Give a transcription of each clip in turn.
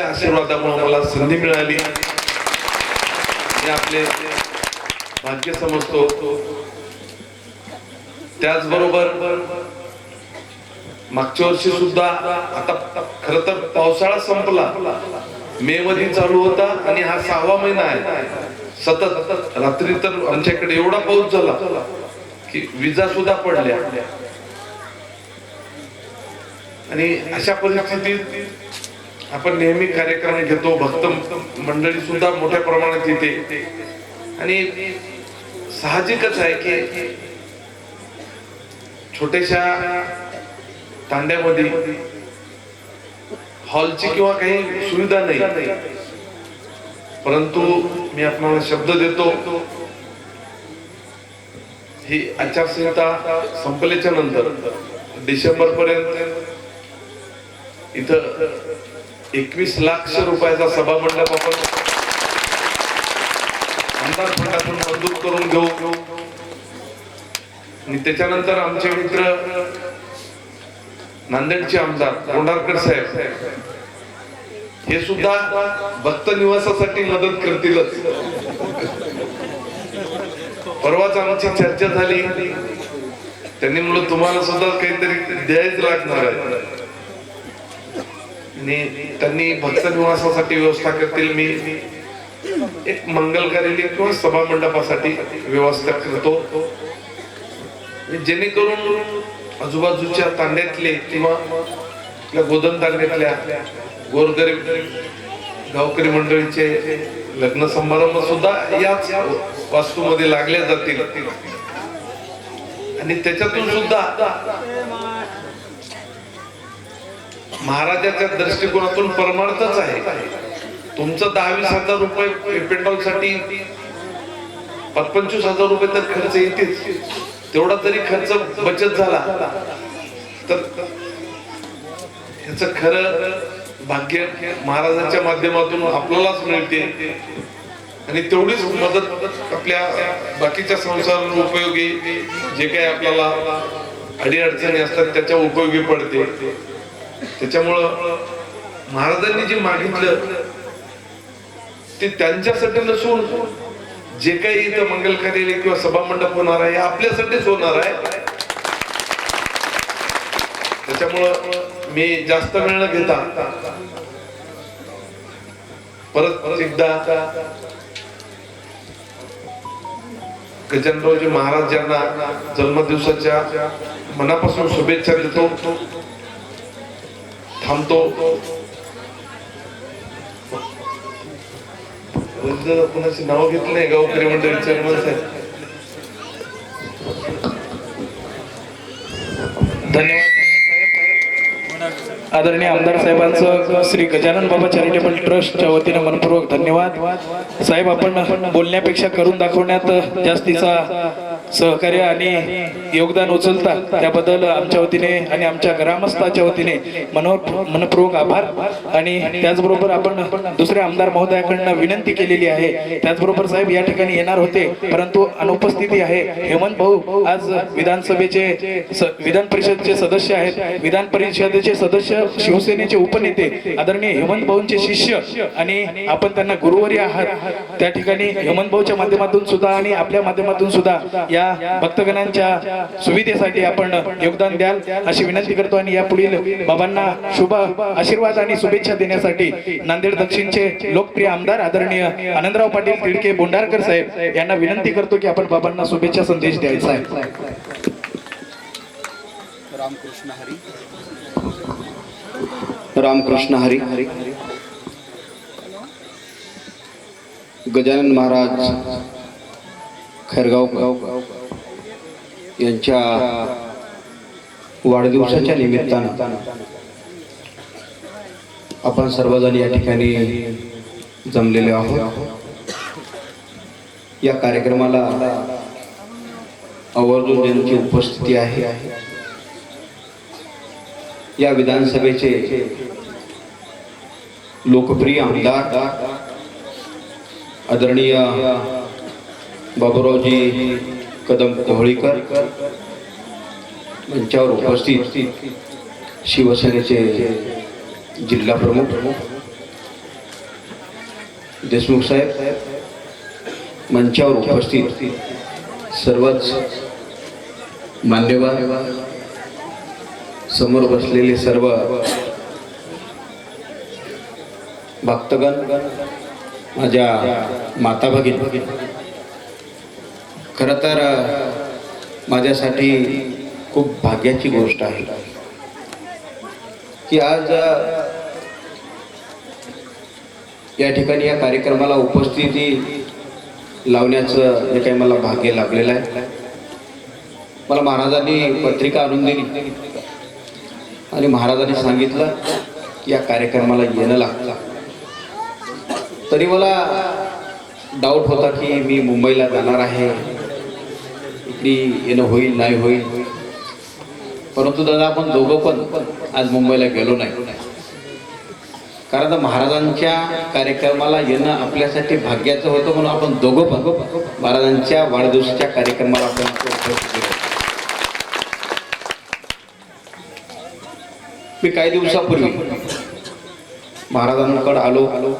आशीर्वादामुळे मला संधी मिळाली. हे आपले भाग्य समजतो. त्याचबरोबर मागच्या वर्षी सुद्धा आता खर तर पावसाळा संपला. मे मध्ये चालू होता आणि हा सहावा महिना आहे. सतत रात्री तर आमच्याकडे एवढा पाऊस झाला की विजा सुद्धा पडल्या. आणि अशा परिस्थितीत आपण नेहमी कार्यक्रम घेतो भक्त मंडळी सुद्धा मोठ्या प्रमाणात येते. आणि साहजिकच आहे की छोट्याशा तांड्यामध्ये हॉलची किंवा काही सुविधा नाही. परंतु मी आपल्याला शब्द देतो ही आचारसंहिता संपल्याच्या नंतर डिसेंबर पर्यंत इथं एकवीस लाख रुपयाचा सभा मंडप आपण आमदार फंडातून मंजूर करून घेऊ. आणि त्याच्यानंतर आमचे मित्र नांदेडचे आमदार कोंढारकर साहेब हे सुद्धा भक्त निवासासाठी मदत करतीलच. परवाच आमची चर्चा झाली. त्यांनी म्हणलं तुम्हाला सुद्धा काहीतरी द्यायच लागणार आहे. त्यांनी भक्त निवासासाठी व्यवस्था करतील. मी एक मंगल किंवा सभा मंडपासाठी व्यवस्था करतो. जेणेकरून आजूबाजूच्या तांड्यातले किंवा आपल्या गोदन तांड्यातल्या गोरगरीब गावकरी मंडळीचे लग्न समारंभ सुद्धा याच वास्तूमध्ये लागल्या जातील. आणि त्याच्यातून सुद्धा महाराजाच्या दृष्टिकोनातून परमार्थच आहे. तुमचं दहावीस हजार रुपये पेट्रोलसाठी पंचवीस हजार रुपये तर खर्च येतेच. तेवढा तरी खर्च बचत झाला. तर ह्याच खरं भाग्य महाराजांच्या माध्यमातून आपल्यालाच मिळते. आणि तेवढीच मदत आपल्या बाकीच्या संसार उपयोगी जे काही आपल्याला अडीअडचणी असतात त्याच्या उपयोगी पडते. त्याच्यामुळं महाराजांनी जे मागितलं ते त्यांच्यासाठी नसून जे काही इथं मंगल कार्यालय किंवा सभा मंडप होणार आहे आपल्यासाठीच होणार आहे. त्याच्यामुळं मी जास्त वेळ न घेता परत परत एकदा गजानरावजी महाराज यांना जन्मदिवसाच्या मनापासून शुभेच्छा देतो. थांबतो. कुणाची नाव घेतलं नाही गावकरी मंडळी? चेअरमन साहेब धन्यवाद. आदरणीय आमदार साहेबांचं श्री गजानन बाबा चॅरिटेबल ट्रस्टच्या वतीने मनपूर्वक धन्यवाद. साहेब आपण बोलण्यापेक्षा करून दाखवण्यात जास्तीचा सहकार्य आणि योगदान उचलता त्याबद्दल आमच्या वतीने आणि आमच्या ग्रामस्थाच्या वतीने मनो मनपूर्वक आभार. आणि त्याचबरोबर आपण दुसऱ्या आमदार महोदयाकडनं विनंती केलेली आहे. त्याचबरोबर साहेब या ठिकाणी येणार होते परंतु अनुपस्थिती आहे. हेमंत भाऊ आज विधानसभेचे स- विधान परिषदचे सदस्य आहेत. विधान परिषदेचे सदस्य शिवसेनेचे उपनेते आदरणीय हेमंत भाऊंचे शिष्य आणि आपण त्यांना गुरुवारी आहात. त्या ठिकाणी हेमंत भाऊच्या माध्यमातून सुद्धा आणि आपल्या माध्यमातून सुद्धा या भक्तगणांच्या सुविधेसाठी आपण योगदान द्याल अशी विनंती करतो आणि या पुढील बाबांना शुभ आशीर्वाद आणि शुभेच्छा देण्यासाठी नांदेड दक्षिणचे लोकप्रिय आमदार आदरणीय आनंदराव पाटील तिडके बोंडारकर साहेब यांना विनंती करतो की आपण बाबांना शुभेच्छा संदेश द्यायचा आहे. रामकृष्ण हरी. रामकृष्ण हरी। गजानन महाराज खैरगाव यांच्या वाढदिवसाच्या निमित्तानं आपण सर्वजण या ठिकाणी जमलेले आहोत. या कार्यक्रमाला आवर्जून ज्यांची उपस्थिती आहे या विधानसभेचे लोकप्रिय आमदार आदरणीय बाबुरावजी कदम कोहळीकर मंचावर उपस्थित शिवसेनेचे जिल्हा प्रमुख देशमुख साहेब मंचावर उपस्थित सर्वच मान्यवर समोर बसलेले सर्व भक्तगण माझ्या माता भगिनी. खरं तर माझ्यासाठी खूप भाग्याची गोष्ट आहे. की आज या ठिकाणी या कार्यक्रमाला उपस्थिती लावण्याचं जे काही मला भाग्य लाभलेलं आहे. मला महाराजांनी पत्रिका आणून दिली. आणि महाराजांनी सांगितलं की या कार्यक्रमाला येणं लागतं. तरी मला डाऊट होता की मी मुंबईला जाणार आहे. इकडे येणं होईल नाही होईल. परंतु दादा आपण दोघं पण आज मुंबईला गेलो नाही. कारण आता महाराजांच्या कार्यक्रमाला येणं आपल्यासाठी भाग्याचं होतं म्हणून आपण दोघं पण महाराजांच्या वाढदिवसाच्या कार्यक्रमाला आपण मी काही दिवसापूर्वी महाराजांकडे आलो आलो.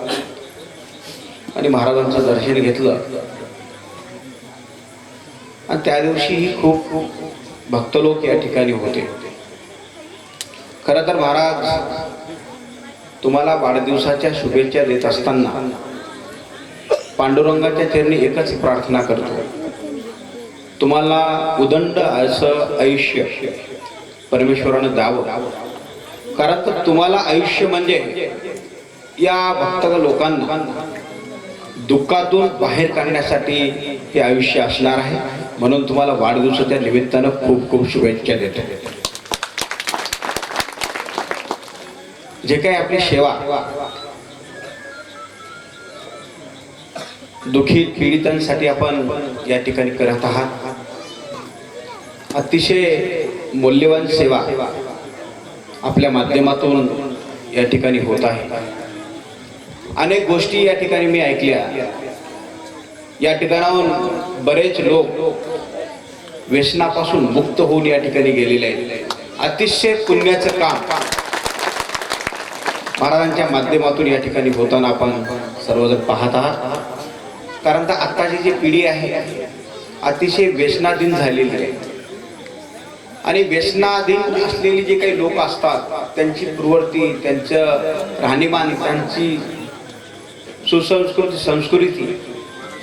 आणि महाराजांचं दर्शन घेतलं. आणि त्या दिवशीही खूप भक्त लोक या ठिकाणी होते. खरं तर महाराज तुम्हाला वाढदिवसाच्या शुभेच्छा देत असताना पांडुरंगाच्या चरणी एकच प्रार्थना करतो. तुम्हाला उदंड असं आयुष्य परमेश्वरानं द्यावं. कारण तर तुम्हाला आयुष्य म्हणजे या भक्त लोकांना दुःखातून बाहेर काढण्यासाठी हे आयुष्य असणार आहे. म्हणून तुम्हाला वाढदिवसाच्या निमित्तानं खूप खूप शुभेच्छा देतो. जे काही आपली सेवा दुःखी पीडितांसाठी आपण या ठिकाणी करत आहात. अतिशय मौल्यवान सेवा आपल्या माध्यमातून या ठिकाणी होत आहे. अनेक गोष्टी या ठिकाणी मी ऐकल्या. या ठिकाणाहून बरेच लोक व्यसनापासून मुक्त होऊन या ठिकाणी गेलेले आहेत. अतिशय पुण्याचं काम महाराजांच्या माध्यमातून या ठिकाणी होताना आपण सर्वजण पाहत आहात. कारण तर आत्ताची जी पिढी आहे अतिशय व्यसनाधीन झालेली आहे. आणि व्यसनाधीन असलेली जे काही लोक असतात त्यांची प्रवृत्ती त्यांचं राहणीमान त्यांची सुसंस्कृत संस्कृती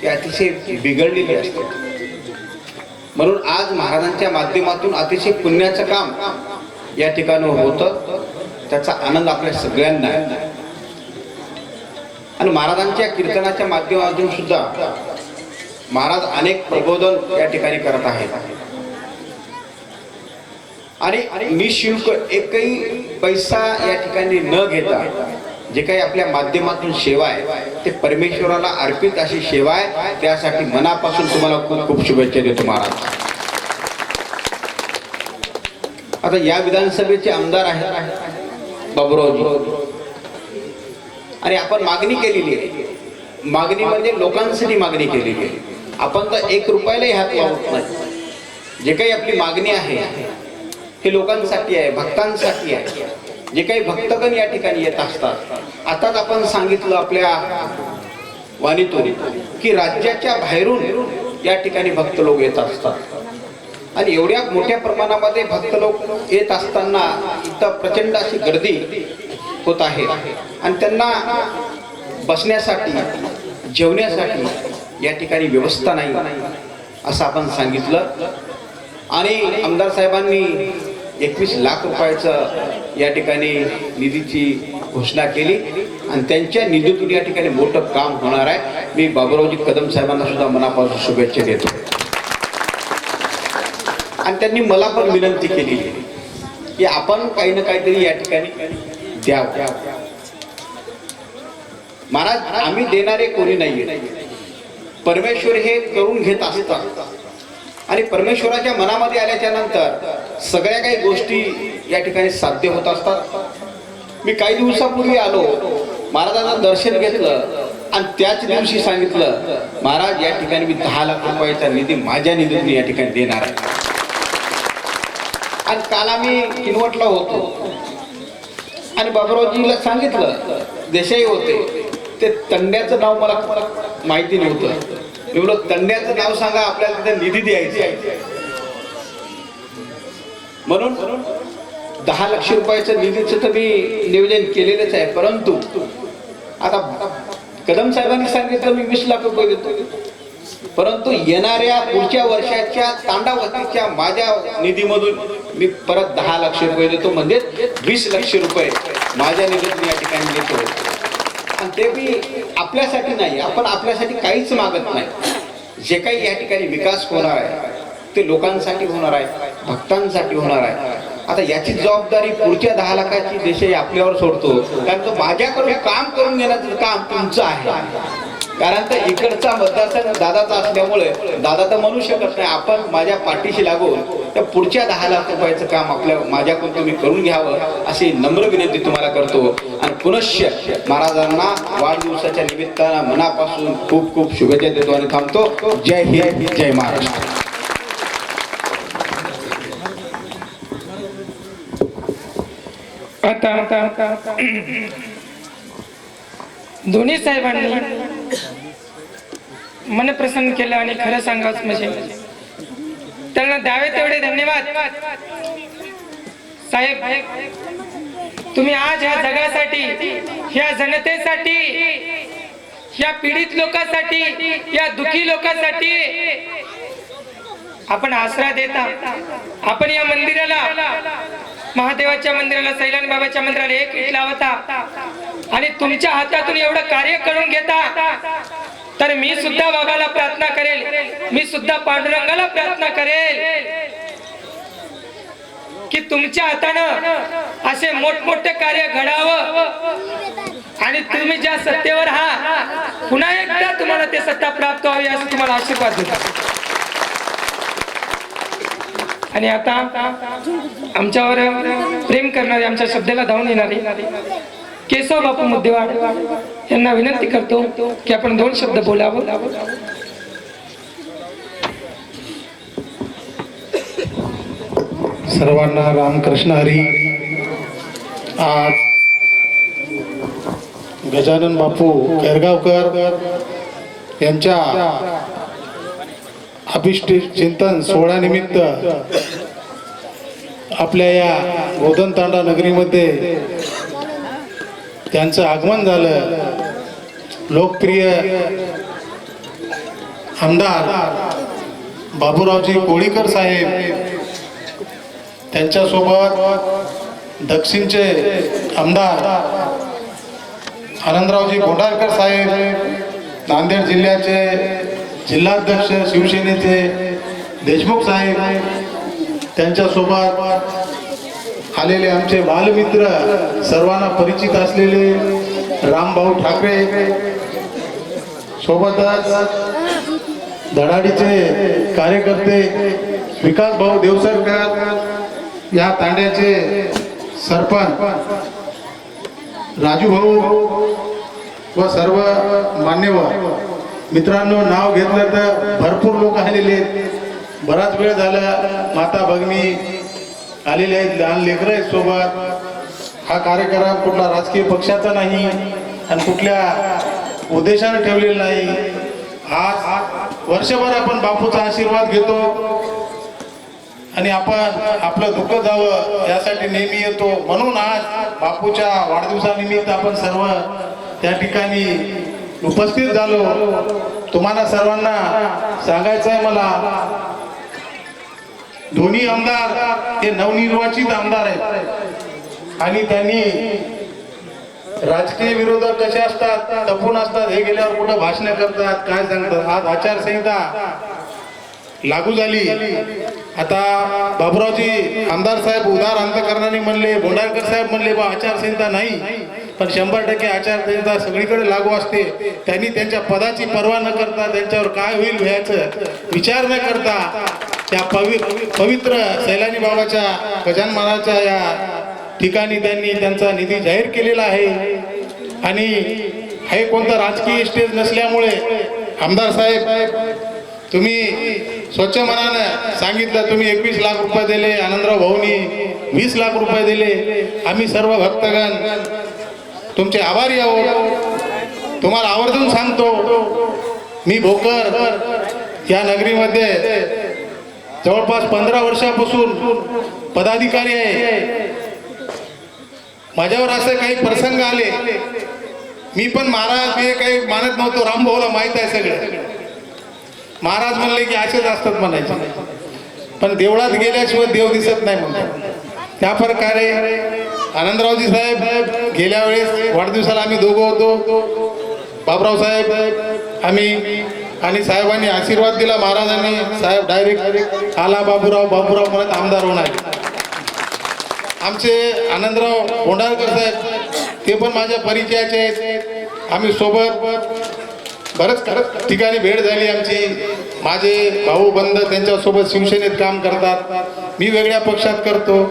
ही अतिशय बिघडलेली असते. म्हणून आज महाराजांच्या माध्यमातून अतिशय पुण्याचं काम या ठिकाणी होतं. त्याचा आनंद आपल्या सगळ्यांना आणि महाराजांच्या कीर्तनाच्या माध्यमातून सुद्धा महाराज अनेक प्रबोधन या ठिकाणी करत आहेत. आणि निशुल्क एकही पैसा या ठिकाणी न घेता जे काही आपल्या माध्यमातून सेवा आहे ते परमेश्वराला अर्पित अशी सेवा आहे त्यासाठी मनापासून तुम्हाला खूप खूप शुभेच्छा देतो महाराज. आता या विधानसभेचे आमदार आहेत बाबुरावजी आणि आपण मागणी केलेली आहे. मागणी म्हणजे लोकांसाठी मागणी केलेली आहे. आपण तर एक रुपयालाही हात लावत नाही. जे काही आपली मागणी आहे हे लोकांसाठी आहे भक्तांसाठी आहे. जे काही भक्तगण या ठिकाणी येत असतात. आताच आपण सांगितलं आपल्या वाणीतून की राज्याच्या बाहेरून या ठिकाणी भक्त लोक येत असतात. आणि एवढ्या मोठ्या प्रमाणामध्ये भक्त लोक येत असताना इथं प्रचंड अशी गर्दी होत आहे. आणि त्यांना बसण्यासाठी जेवण्यासाठी या ठिकाणी व्यवस्था नाही असं आपण सांगितलं. आणि आमदार साहेबांनी एकवीस लाख रुपयाचं या ठिकाणी निधीची घोषणा केली. आणि त्यांच्या निधीतून या ठिकाणी मोठं काम होणार आहे. मी बाबुरावजी कदम साहेबांना सुद्धा मनापासून शुभेच्छा देतो. आणि त्यांनी मला पण विनंती केली की आपण काही ना काहीतरी या ठिकाणी द्यावं. महाराज आम्ही देणारे कोणी नाहीये. परमेश्वर हे करून घेत असतात. आणि परमेश्वराच्या मनामध्ये आल्याच्यानंतर सगळ्या काही गोष्टी या ठिकाणी साध्य होत असतात. मी काही दिवसापूर्वी आलो महाराजांना दर्शन घेतलं आणि त्याच दिवशी सांगितलं महाराज या ठिकाणी मी दहा लाख रुपयाचा निधी माझ्या निधीतून या ठिकाणी देणार आहे. आणि काल आम्ही किनवटला होतो. आणि बाबुरावजीला सांगितलं देशाई होते. ते तंड्याचं नाव मला मला माहिती नव्हतं. एवढं तंड्याचं नाव सांगा आपल्याला तिथे निधी द्यायची आहे. म्हणून दहा लक्ष रुपयाचं निधीचं तर मी नियोजन केलेलंच आहे परंतु आता कदम साहेबांनी सांगितलं मी वीस लाख रुपये देतो. परंतु येणाऱ्या पुढच्या वर्षाच्या तांडावतीच्या माझ्या निधीमधून मी परत दहा लक्ष रुपये देतो म्हणजे वीस लक्ष रुपये माझ्या निधीतून या ठिकाणी देतो. आणि ते मी आपल्यासाठी नाही आपण आपल्यासाठी काहीच मागत नाही. जे काही या ठिकाणी विकास होणार आहे ते लोकांसाठी होणार आहे भक्तांसाठी होणार आहे. आता याची जबाबदारी पुढच्या दहा लाखाची देश आपल्यावर सोडतो. कारण तो माझ्याकडून काम करून घेण्याचं काम तुमचं आहे. कारण तर इकडचा मतदारसंघ दादाचा असल्यामुळे दादा तर म्हणू शकत नाही आपण माझ्या पाठीशी लागून तर पुढच्या दहा लाख रुपयाचं काम आपल्या माझ्याकडून तुम्ही करून घ्यावं अशी नम्र विनंती तुम्हाला करतो. आणि पुनश्च महाराजांना वाढदिवसाच्या निमित्तानं मनापासून खूप खूप शुभेच्छा देतो आणि थांबतो. जय हिंद जय महाराष्ट्र. आता आता दोन्ही साहेबांनी मन प्रसन्न केलं आणि खरं सांगाच म्हणजे. त्यांना द्यावे तेवढे धन्यवाद. साहेब तुम्ही आज ह्या जगासाठी ह्या जनतेसाठी ह्या पीडित लोकांसाठी या दुखी लोकांसाठी आपण आसरा देता आपण या मंदिराला महादेवाच्या मंदिराला सैलानी बाबाच्या मंदिराला एक इट लावता आणि तुमच्या हातातून एवढं कार्य करून घेता तर मी सुद्धा बाबाला प्रार्थना करेल. मी सुद्धा पांडुरंगाला प्रार्थना करेल. की तुमच्या हातानं असे मोठमोठे कार्य घडावं. आणि तुम्ही ज्या सत्तेवर हा पुन्हा एकदा तुम्हाला ते सत्ता प्राप्त व्हावी असं तुम्हाला आशीर्वाद देतो. आणि आता आमच्यावर प्रेम करणारे आमच्या श्रद्धेला धावून येणारी केशव बापू मुद्देवाड यांना विनंती करतो की आपण दोन शब्द बोलावं. सर्वांना रामकृष्ण हरी. आज गजानन बापू केरगावकर यांच्या अभिष्ट चिंतन सोहळ्यानिमित्त आपल्या या गोदनतांडा नगरीमध्ये त्यांचं आगमन झालं. लोकप्रिय आमदार बाबूरावजी कोळीकर साहेब त्यांच्यासोबत दक्षिणचे आमदार आनंदरावजी गोंडारकर साहेब नांदेड जिल्ह्याचे जिल्हाध्यक्ष शिवसेनेचे देशमुख साहेब त्यांच्यासोबत आलेले आमचे बालमित्र सर्वांना परिचित असलेले रामभाऊ ठाकरे. सोबतच धडाडीचे कार्यकर्ते विकास भाऊ देवसरकर या तांड्याचे सरपंच राजू भाऊ व सर्व मान्यवर. मित्रांनो नाव घेतलं तर भरपूर लोक आलेले आहेत. बराच वेळ झाला माता भगिनी आलेले आहेत लहान लेकरं आहेत सोबत. हा कार्यक्रम कुठला राजकीय पक्षाचा नाही आणि कुठल्या उद्देशाने ठेवलेला नाही. आज वर्षभर आपण बापूचा आशीर्वाद घेतो आणि आपण आपलं दुःख जावं यासाठी नेहमी येतो. म्हणून आज बापूच्या वाढदिवसानिमित्त आपण सर्व त्या ठिकाणी उपस्थित झालो. तुम्हाला सर्वांना सांगायचं आहे मला दोन्ही आमदार हे नवनिर्वाचित आमदार आहेत. आणि त्यांनी राजकीय विरोधक कसे असतात तपून असतात हे गेल्यावर कुठं भाषण करतात काय सांगतात आज आचारसंहिता लागू झाली. आता बाबुरावजी आमदार साहेब उदार अंतकरणाने म्हणले बोंडारकर साहेब म्हणले बा आचारसंहिता नाही पण शंभर टक्के आचारसंहिता सगळीकडे लागू असते. त्यांनी त्यांच्या पदाची पर्वा न करता त्यांच्यावर काय होईल व्हायचं विचार न करता त्या पवि पवित्र सैलानी बाबाच्या गजान महाराजच्या या ठिकाणी त्यांनी त्यांचा निधी जाहीर केलेला आहे. आणि हे कोणतं राजकीय स्टेज नसल्यामुळे आमदार साहेब तुम्ही स्वच्छ मनानं सांगितलं तुम्ही एकवीस लाख रुपये दिले आनंदराव भाऊनी वीस लाख रुपये दिले. आम्ही सर्व भक्तगण तुमचे आभारी आहोत. तुम्हाला आवर्जून सांगतो मी भोकर या नगरीमध्ये जवळपास पंधरा वर्षापासून पदाधिकारी आहे. माझ्यावर असे काही प्रसंग आले. मी पण महाराज हे काही मानत नव्हतो. रामभाऊला माहीत आहे सगळं. महाराज म्हणले की असेच असतात म्हणायचे. पण देवळात गेल्याशिवाय देव दिसत नाही म्हणतात. त्या प्रकारे आनंदरावजी साहेब गेल्या वेळेस वाढदिवसाला आम्ही दोघं होतो. बाबराव साहेब आम्ही आणि साहेबांनी आशीर्वाद दिला. महाराजांनी साहेब डायरेक्ट आला. बाबूराव बाबूराव म्हणत आमदार होणार आमचे आनंदराव भोंडारकर साहेब ते पण माझ्या परिचयाचे आहेत. आम्ही सोबत बरंच खरंच ठिकाणी भेट झाली आमची. माझे भाऊ बंद त्यांच्यासोबत शिवसेनेत काम करतात. मी वेगळ्या पक्षात करतो.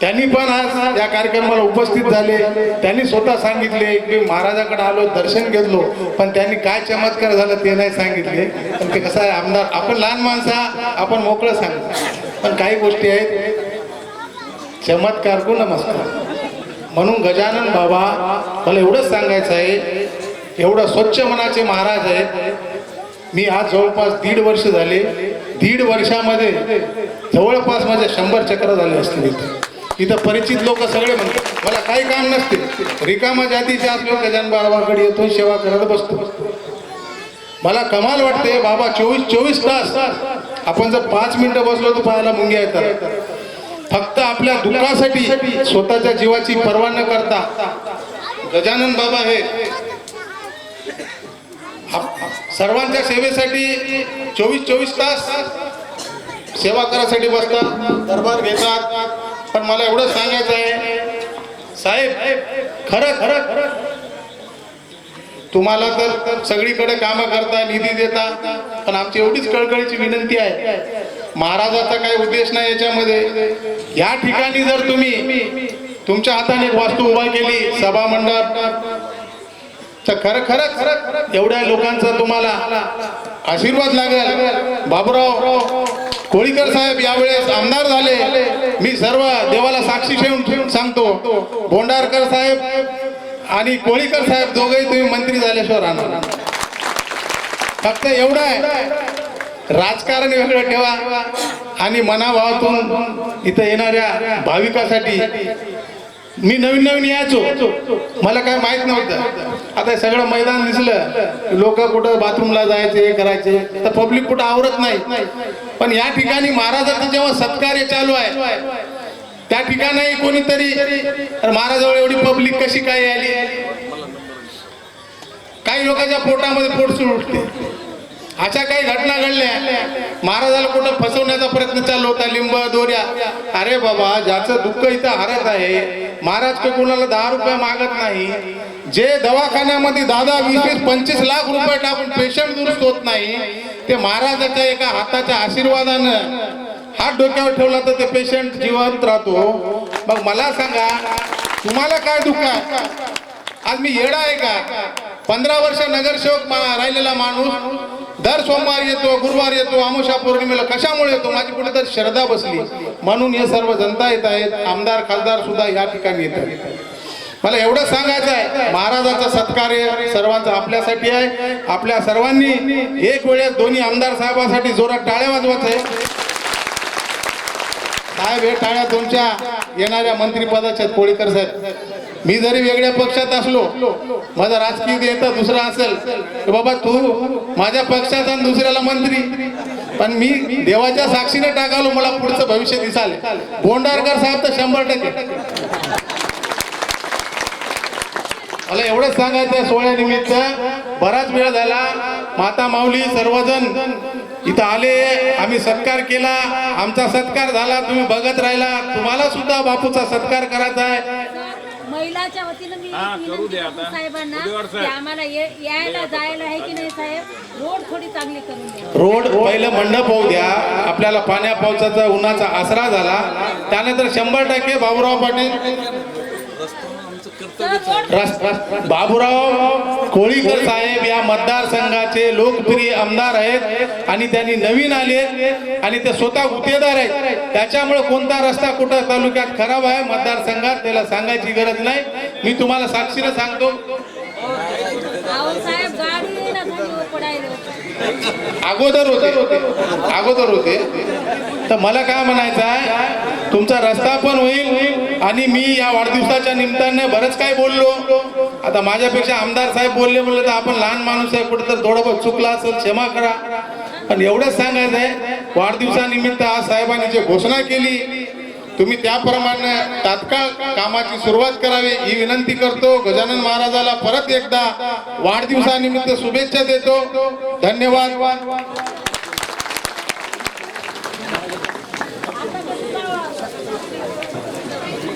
त्यांनी पण आज या कार्यक्रमाला उपस्थित झाले. त्यांनी स्वतः सांगितले की महाराजाकडे आलो दर्शन घेतलो पण त्यांनी काय चमत्कार झाला ते नाही सांगितले. पण ते कसं आहे आमदार आपण लहान माणसा आपण मोकळं सांगतो पण काही गोष्टी आहेत. चमत्कार को नमस्कार. म्हणून गजानन बाबा मला एवढंच सांगायचं आहे एवढं स्वच्छ मनाचे महाराज आहेत. मी आज जवळपास दीड वर्ष झाले. दीड वर्षामध्ये जवळपास माझ्या शंभर चक्र झाले असतील इथं परिचित लोक सगळे म्हणतात मला काही काम नसते. रिकामा जातीचे असलो गजानन बाबाकडे येतो सेवा करत बसतो. मला कमाल वाटते बाबा चोवीस चोवीस तास. आपण जर पाच मिनिटं बसलो तर पाहायला मुंग्या येतात. फक्त आपल्या दुःखासाठी स्वतःच्या जीवाची पर्वा न करता. गजानन बाबा हे सर्वांच्या सेवेसाठी चोवीस चोवीस तास सेवा करायसाठी बसतात. दरबार घेतात. पण मला एवढं सांगायचं आहे साहेब खरं खरं खरं. तुम्हाला तर सगळीकडे कामं करता निधी देता पण आमची एवढीच कळकळीची विनंती आहे. महाराजाचा काही उद्देश नाही याच्यामध्ये. या ठिकाणी जर तुम्ही तुमच्या हाताने एक वास्तू उभा केली सभा मंडप तर खरं खरं खरं एवढ्या लोकांचा तुम्हाला आशीर्वाद लागेल. बाबूराव कोळीकर साहेब यावेळेस आमदार झाले. मी सर्व देवाला साक्षी ठेवून सांगतो. भोंडारकर साहेब आणि कोळीकर साहेब दोघेही तुम्ही मंत्री झाल्याशिवाय राहणार फक्त एवढं आहे राजकारण वेगळं ठेवा आणि मनाभावातून इथं येणाऱ्या भाविकासाठी मी नवीन नवीन यायचो. मला काय माहीत नव्हतं. आता सगळं मैदान दिसलं. लोक कुठं बाथरूमला जायचे करायचे. तर पब्लिक कुठं आवरत नाही. पण या ठिकाणी महाराजाचं जेव्हा सत्कार्य चालू आहे त्या ठिकाणी कोणीतरी महाराजावर एवढी पब्लिक कशी काय आली काही लोकांच्या पोटामध्ये पोटसून उठते अशा काही घटना घडल्या. महाराजाला कुठं फसवण्याचा प्रयत्न चालू होता लिंब दोऱ्या. अरे बाबा ज्याचं दुःख इथं हरत आहे महाराज काही कोणाला दहा रुपये मागत नाही? जे दवाखान्यामध्ये दादा वीस वीस पंचवीस लाख रुपये टाकून पेशंट दुरुस्त होत नाही ते महाराजाच्या एका हाताच्या आशीर्वादानं हात डोक्यावर ठेवला तर ते पेशंट जिवंत राहतो. मग मला सांगा तुम्हाला काय दुःख आहे? आज मी येडा आहे का? पंधरा वर्ष नगरसेवक राहिलेला माणूस दर सोमवार येतो गुरुवार येतो अमावस्या पौर्णिमेला कशामुळे येतो? माझी कुठेतरी श्रद्धा बसली. म्हणून हे सर्व जनता येत आहेत आमदार खासदार सुद्धा या ठिकाणी येत आहेत. मला एवढं सांगायचं आहे महाराजाचा सत्कार्य सर्वांचा आपल्यासाठी आहे. आपल्या सर्वांनी एक वेळेस दोन्ही आमदार साहेबांसाठी जोरात टाळ्या वाजवायचं. आहे साहेब हे टाळ्या तुमच्या येणाऱ्या मंत्रिपदाच्या कोळीकर साहेब. मी जरी वेगळ्या पक्षात असलो माझा राजकीय नेता दुसरा असेल. तर बाबा तू माझ्या पक्षात आणि दुसऱ्याला मंत्री. पण मी देवाच्या साक्षीने टाकालो मला पुढचं भविष्य दिसाले. बोंडारकर साहेब तर शंभर टक्के. मला एवढंच सांगायचं सोहळ्यानिमित्त बराच वेळ झाला. माता माऊली सर्वजण इथं आले. आम्ही सत्कार केला. आमचा सत्कार झाला. तुम्ही बघत राहिला. तुम्हाला सुद्धा बापूचा सत्कार करायचा आहे. महिलाच्या वतीनं मी विनंती करतो साहेबांना की आम्हाला ये- यायला जायला आहे की नाही साहेब? रोड थोडी चांगली करून द्या. रोड पहिलं मंडप होऊ द्या. आपल्याला पाण्या पावसाचा उन्हाचा आसरा झाला. त्यानंतर शंभर टक्के बाबूराव पाटील बाबूराव कोळीकर साहेब या मतदारसंघाचे लोकप्रिय आमदार आहेत आणि त्यांनी नवीन आले आणि ते स्वतः गुतेदार आहेत. त्याच्यामुळे कोणता रस्ता कुठं तालुक्यात खराब आहे मतदारसंघात त्याला सांगायची गरज नाही. मी तुम्हाला साक्षीनं सांगतो. अगोदर होते. अगोदर होते. तर मला काय म्हणायचं आहे? तुमचा रस्ता पण होईल आणि मी या वाढदिवसाच्या निमित्तानं बरंच काय बोललो. आता माझ्यापेक्षा आमदार साहेब बोलले म्हणलं तर आपण लहान माणूस आहे कुठं तर थोडं चुकला असेल क्षमा करा. पण एवढंच सांगायचं आहे वाढदिवसानिमित्त आज साहेबांनी जे घोषणा केली तुम्ही त्याप्रमाणे तात्काळ कामाची सुरुवात करावी ही विनंती करतो. गजानन महाराजाला परत एकदा वाढदिवसानिमित्त शुभेच्छा देतो. धन्यवाद.